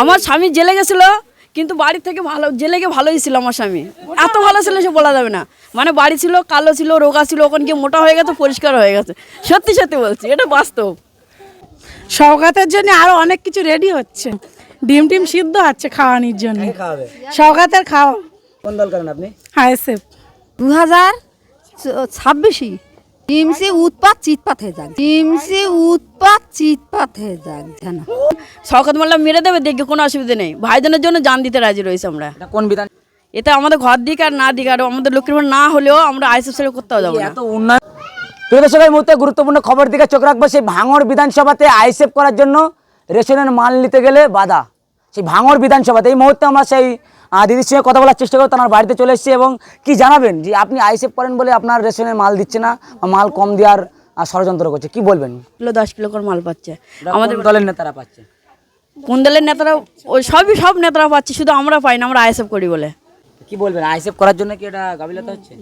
আমার স্বামী জেলে গেছিল কিন্তু বাড়ি থেকে ভালো জেলে গিয়ে ভালোই ছিল আমার স্বামী। এত ভালো ছিল সে বলা যাবে না। মানে বাড়ি ছিল কালো ছিল রোগা ছিল ওখানে গিয়ে মোটা হয়ে গেছে পরিষ্কার হয়ে গেছে। সত্যি সত্যি বলছি এটা বাস্তব। সৌগাতের জন্য আরও অনেক কিছু রেডি হচ্ছে। ডিম টিম সিদ্ধ হচ্ছে খাওয়ানির জন্য। সৌগাতের খাওয়া। কোন দল করেন আপনি? দু হাজার ছাব্বিশই। টিমসি উৎপাত চিৎপাত হয়ে যাক টিমসি উৎপাত চিৎপাত হয়ে যাক যেন শওকত মোল্লা মেরে দেবে দেখবে কোনো অসুবিধা নেই। ভাইজানের জন্য জান দিতে রাজি রয়েছে আমরা। কোন বিধান? এতে আমাদের ঘর দিক আর না দিক আর আমাদের লক্ষ্মীর না হলেও আমরা আইসিএফ ছেড়ে কোথাও যাব না। এত উন্নয়ন প্রিয় দর্শক এই মুহূর্তে গুরুত্বপূর্ণ খবর দিকে চোখ রাখব। সেই ভাঙড় বিধানসভাতে আইসেফ করার জন্য রেশনের মাল নিতে গেলে বাধা। সেই ভাঙর বিধানসভাতে এই মুহূর্তে আমরা সেই দিদির সঙ্গে কথা বলার চেষ্টা করি তার বাড়িতে চলে এসেছি এবং কি জানাবেন যে আপনি আইসেফ করেন বলে আপনার রেশনের মাল দিচ্ছে না বা মাল কম দেওয়ার ষড়যন্ত্র করছে? কি বলবেন? কিলো দশ কিলো করে মাল পাচ্ছে। আমাদের দলের নেতারা পাচ্ছে? কোন দলের নেতারা ওই সবই সব নেতারা পাচ্ছে শুধু আমরা পাই না আমরা আইএসএফ করি বলে। কি বলবেন? আইসেফ করার জন্য কি এটা গাবিলতা হচ্ছে?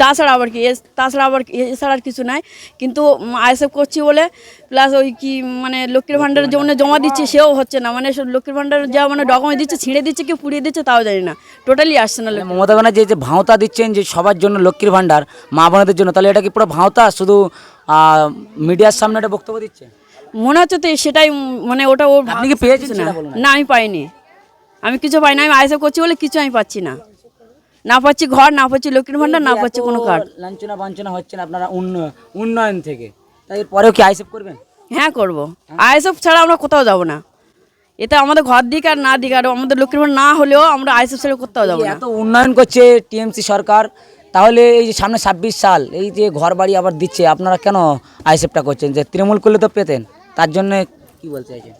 তাছাড়া আবার কি? তাছাড়া আবার কি? এছাড়া আর কিছু নাই। কিন্তু আইএসএফ করছি বলে প্লাস ওই কি মানে লক্ষ্মীর ভান্ডারের জন্য জমা দিচ্ছে সেও হচ্ছে না। মানে লক্ষ্মীর ভান্ডার যা মানে ডকুমেন্ট দিচ্ছে ছিঁড়ে দিচ্ছে কি পুড়িয়ে দিচ্ছে তাও জানি না। টোটালি আসছে না মমতা ব্যানার্জি যে ভাঁওতা দিচ্ছেন যে সবার জন্য লক্ষ্মীর ভান্ডার মা বোনদের জন্য তাহলে এটা কি পুরো ভাঁওতা? শুধু মিডিয়ার সামনে একটা বক্তব্য দিচ্ছে? মনে হচ্ছে তো সেটাই মানে ওটা ও আপনি কি পেয়েছেন না। না আমি পাইনি। আমি কিছু পাইনি। আমি আইএসএফ করছি বলে কিছু আমি পাচ্ছি না। না পাচ্ছি ঘর না পাচ্ছি লক্ষ্মীর ভান্ডার না পাচ্ছি কোনো কার্ড। লাঞ্ছনা বাঞ্ছনা হচ্ছে না আপনারা উন্নয়ন থেকে। তাই পরেও কি আইসেফ করবেন হ্যাঁ করব। আইএসএফ ছাড়া আমরা কোথাও যাব না। এতে আমাদের ঘর দিক আর না দিক আর আমাদের লক্ষ্মীর ভান্ডার না হলেও আমরা আইএসএফ ছাড়া কোথাও যাব না। এত উন্নয়ন করছে টিএমসি সরকার তাহলে এই যে সামনে ছাব্বিশ সাল এই যে ঘর বাড়ি আবার দিচ্ছে আপনারা কেন আইসেফটা করছেন? যে তৃণমূল করলে তো পেতেন তার জন্য কি বলতে চাইছেন?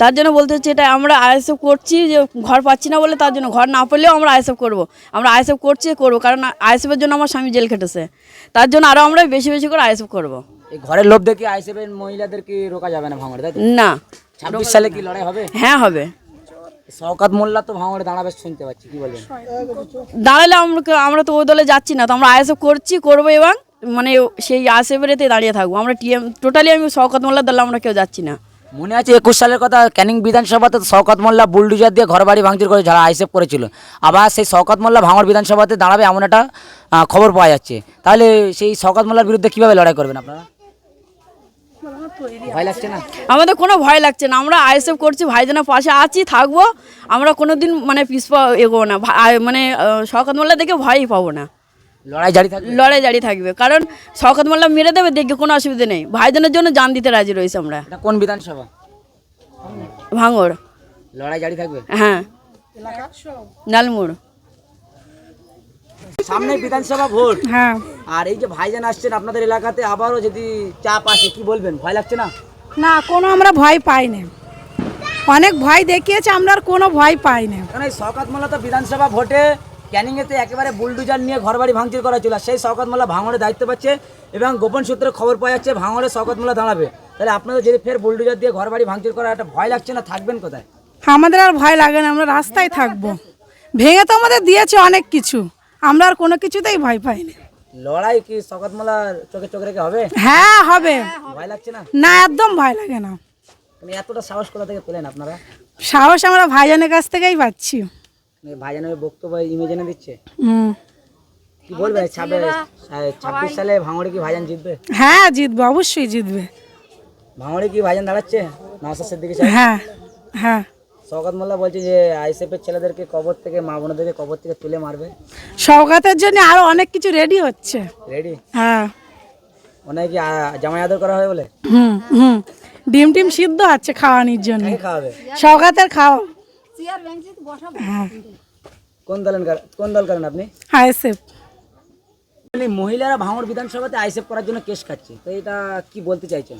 তার জন্য বলতে হচ্ছে এটা আমরা আইএসএফ করছি যে ঘর পাচ্ছি না বলে তার জন্য ঘর না পেলেও আমরা আইএসএফ করব। আমরা আইএসএফ করছি করব। কারণ আইএসএফের জন্য আমার স্বামী জেল খেটেছে। তার জন্য আরও আমরা বেশি বেশি করে আইএসএফ করব। এই ঘরের লোভ দেখে আইসেফের মহিলাদেরকে রোকা যাবে না ভাঙড়ে তাই তো? না। ছাব্বিশ সালে কি লড়াই হবে? হ্যাঁ হবে। শওকাত মোল্লা তো ভাঙড়ে দাঁড়াবে শুনতে পাচ্ছি কি বলবেন? দাঁড়ালে আমরা আমরা তো ওই দলে যাচ্ছি না তো আমরা আইএসএফ করছি করব এবং মানে সেই আইএসএফের এতে দাঁড়িয়ে থাকব। আমরা টিএম টোটালি আমি শওকত মোল্লার দলে আমরা কেউ যাচ্ছি না। মনে আছে একুশ সালের কথা? ক্যানিং বিধানসভাতে শওকত মোল্লা বুলডুজার দিয়ে ঘরবাড়ি ভাঙচুর করে যারা আইসেফ করেছিল। আবার সেই শওকত মোল্লা ভাঙড় বিধানসভাতে দাঁড়াবে এমন একটা খবর পাওয়া যাচ্ছে। তাহলে সেই শওকত মোল্লার বিরুদ্ধে কীভাবে লড়াই করবেন আপনারা? ভয় লাগছে না? আমাদের কোনো ভয় লাগছে না। আমরা আইএসএফ করছি, ভাইজানের পাশে আছি, থাকব। আমরা কোনো দিন মানে পিছপা এগোবো না। মানে শওকত মোল্লা দেখে ভয়ই পাবো না। লড়াই জারি থাকবে? লড়াই দাঁড়িয়ে থাকবে। কারণ শওকত মোল্লা মেরে দেবে দেখবে কোনো অসুবিধা নেই। ভাইজানের জন্য জান দিতে রাজি রয়েছে আমরা। এটা কোন বিধানসভা? ভাঙর লড়াই জারি থাকবে? হ্যাঁ। নালমুড় সামনে বিধানসভা ভোট। হ্যাঁ। আর এই যে ভাইজান আসছেন আপনাদের এলাকাতে আবারও যদি চাপ আসে কি বলবেন? ভয় লাগছে না? না কোনো আমরা ভয় পাই না। অনেক ভয় দেখিয়েছে আমরা আর কোনো ভয় পাই না। কারণ এই শওকত মোল্লা তো বিধানসভা ভোটে ক্যানিংয়েতে একেবারে বুলডুজার নিয়ে ঘরবাড়ি ভাঙচুর করা ছিল সেই শওকত মোল্লা ভাঙড়ে দায়িত্ব পাচ্ছে এবং গোপন সূত্রে খবর পাওয়া যাচ্ছে ভাঙড়ে শওকত মোল্লা দাঁড়াবে তাহলে আপনাদের যদি ফের বুলডুজার দিয়ে ঘরবাড়ি ভাঙচুর করা একটা ভয় লাগছে না থাকবেন কোথায়? আমাদের আর ভয় লাগে না আমরা রাস্তায় থাকব। ভেঙে তো আমাদের দিয়েছে অনেক কিছু। আমরা আর কোনো কিছুতেই ভয় পাই না লড়াই কি শওকত চোখে চোখে রেখে হবে? হ্যাঁ হবে। ভয় লাগছে না? না একদম ভয় লাগে না। মানে এতটা সাহস কোথা থেকে পেলেন আপনারা? সাহস আমরা ভাইজানের কাছ থেকেই পাচ্ছি। মানে ভাইজানের বক্তব্য ইমেজ এনে দিচ্ছে? কি বলবে? ছাব্বিশ সালে ভাঙড়ে কি ভাইজান জিতবে? হ্যাঁ জিতবে অবশ্যই জিতবে। ভাঙড়ে কি ভাইজান দাঁড়াচ্ছে? নওসাদ সাহেব? হ্যাঁ হ্যাঁ। শওকত মোল্লা বলছে যে আইসেফের ছেলেদেরকে কবর থেকে মা বোনদেরকে কবর থেকে তুলে মারবে। সৌগাতের জন্য আরও অনেক কিছু রেডি হচ্ছে। রেডি হ্যাঁ। ওনাকে কি জামাই আদর করা হবে বলে? হুম হুম। ডিম টিম সিদ্ধ হচ্ছে খাওয়ানোর জন্য। খাওয়াবে? সৌগাতের খাওয়া হ্যাঁ। কোন দলের কোন দল করেন আপনি? আইএসএফ। মানে মহিলারা ভাঙড় বিধানসভাতে আইসেফ করার জন্য কেস খাচ্ছে তো এটা কি বলতে চাইছেন?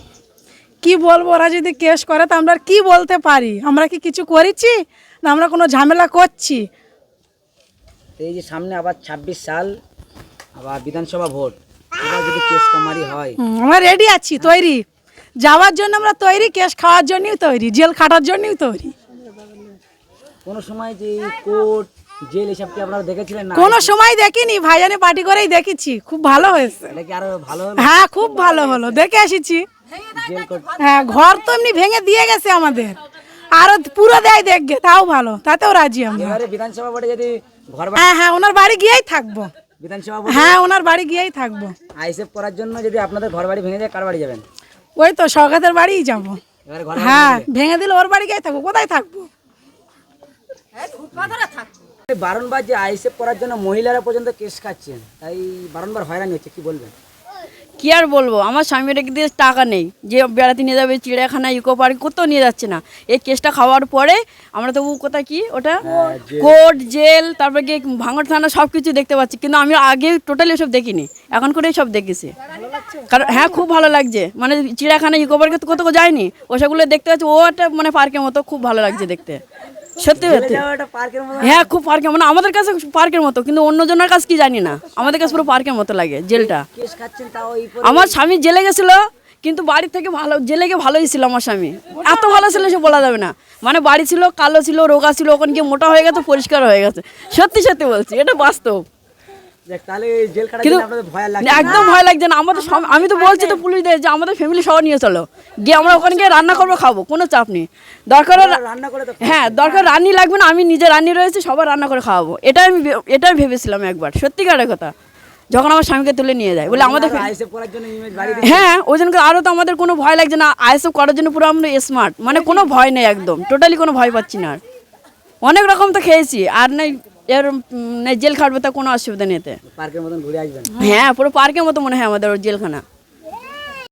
কি বলব ওরা যদি কেস করে তো আমরা আর কি বলতে পারি? আমরা কি কিছু করেছি? না আমরা কোনো ঝামেলা করছি? এই যে সামনে আবার ছাব্বিশ সাল আবার বিধানসভা ভোট এবার যদি কেস কামারি হয়। আমরা রেডি আছি তৈরি। যাওয়ার জন্য আমরা তৈরি কেস খাওয়ার জন্যই তৈরি জেল খাটার জন্যই তৈরি। কোনো সময় যে কোর্ট জেল এসব কি আপনারা দেখেছিলেন না? কোনো সময় দেখিনি ভাইজানে পার্টি করেই দেখেছি খুব ভালো হয়েছে। এটা কি আরও ভালো হলো? হ্যাঁ খুব ভালো হলো দেখে এসেছি। জেল কোর্ট হ্যাঁ ঘর তো এমনি ভেঙে দিয়ে গেছে আমাদের। আরও পুরো দেয় দেখবে তাও ভালো তাতেও রাজি আমরা এবারে বিধানসভা ভোটে যদি ঘর হ্যাঁ হ্যাঁ ওনার বাড়ি গিয়েই থাকব। বিধানসভা ভোটে হ্যাঁ ওনার বাড়ি গিয়েই থাকব। আইসেফ করার জন্য যদি আপনাদের ঘর বাড়ি ভেঙে যায় কার বাড়ি যাবেন? ওই তো সরকারের বাড়িই যাব। এবারে ঘর হ্যাঁ ভেঙে দিলে ওর বাড়ি গিয়েই থাকব কোথায় থাকব? বারংবার যে আইসেফ করার জন্য মহিলারা পর্যন্ত কেস খাচ্ছেন তাই বারংবার হয়রানি হচ্ছে কি বলবেন? কি আর বলব? আমার স্বামীর দিয়ে টাকা নেই। যে বেড়াতে নিয়ে যাবে চিড়িয়াখানা ইকো পার্ক কোথাও নিয়ে যাচ্ছে না। এই কেসটা খাওয়ার পরে আমরা তো ও কোথায় কি ওটা? কোর্ট জেল তারপরে গিয়ে ভাঙড় থানা সব কিছু দেখতে পাচ্ছি। কিন্তু আমি আগে টোটালি এসব দেখিনি। এখন করে সব দেখেছি। কারণ হ্যাঁ খুব ভালো লাগছে। মানে চিড়িয়াখানা ইকো পার্কে তো কোথাও যায়নি। ওসবগুলো দেখতে পাচ্ছি ও একটা মানে পার্কের মতো খুব ভালো লাগছে দেখতে। সত্যি সত্যি। হ্যাঁ। খুব পার্কের মানে আমাদের কাছে পার্কের মতো কিন্তু অন্যজনের কাছে কি জানি না। আমাদের কাছে পুরো পার্কের মতো লাগে জেলটা। আমার স্বামী জেলে গেছিল কিন্তু বাড়ি থেকে ভালো জেলে গিয়ে ভালোই ছিল আমার স্বামী। এত ভালো ছিল সে বলা যাবে না। মানে বাড়ি ছিল কালো ছিল রোগা ছিল ওখানে গিয়ে মোটা হয়ে গেছে পরিষ্কার হয়ে গেছে। সত্যি সত্যি বলছি এটা বাস্তব। কিন্তু একদম ভয় লাগছে না আমাদের আমি তো বলছি তো পুলিশদের যে আমাদের ফ্যামিলি সহ নিয়ে চলো। গিয়ে আমরা ওখানে গিয়ে রান্না করব খাব কোনো চাপ নেই। দরকার হ্যাঁ দরকার রান্নি লাগবে না আমি নিজে রান্নি রয়েছে সবার রান্না করে খাওয়াবো। এটাই আমি এটাই ভেবেছিলাম একবার সত্যিকারের কথা। যখন আমার স্বামীকে তুলে নিয়ে যায় বলে আমাদের হ্যাঁ ওই জন্য আরও তো আমাদের কোনো ভয় লাগছে না আইএসএফ করার জন্য পুরো আমরা স্মার্ট মানে কোনো ভয় নেই একদম টোটালি কোনো ভয় পাচ্ছি না আর। অনেক রকম তো খেয়েছি আর নেই এর জেল খাটবে তা কোনো অসুবিধা নেই পার্কের মতন ঘুরে আসবেন? হ্যাঁ পুরো পার্কের মতো মনে হয় আমাদের ওর জেলখানা।